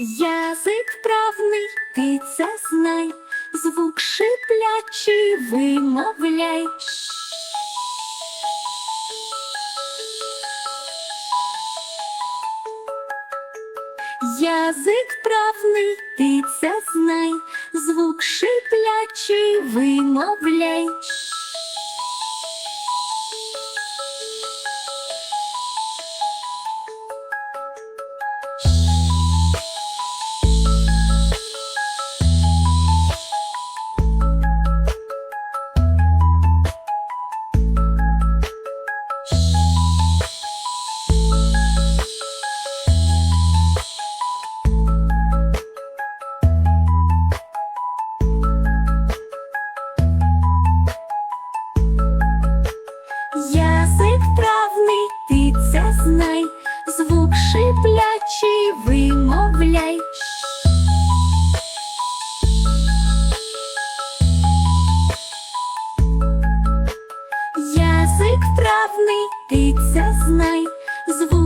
Язик вправний, ти це знай, звук шиплячий вимовляй. Язик вправний, ти це знай, звук шиплячий вимовляй. Це знай, звук шиплячий вимовляй. Язик правний, ти це знай, звук.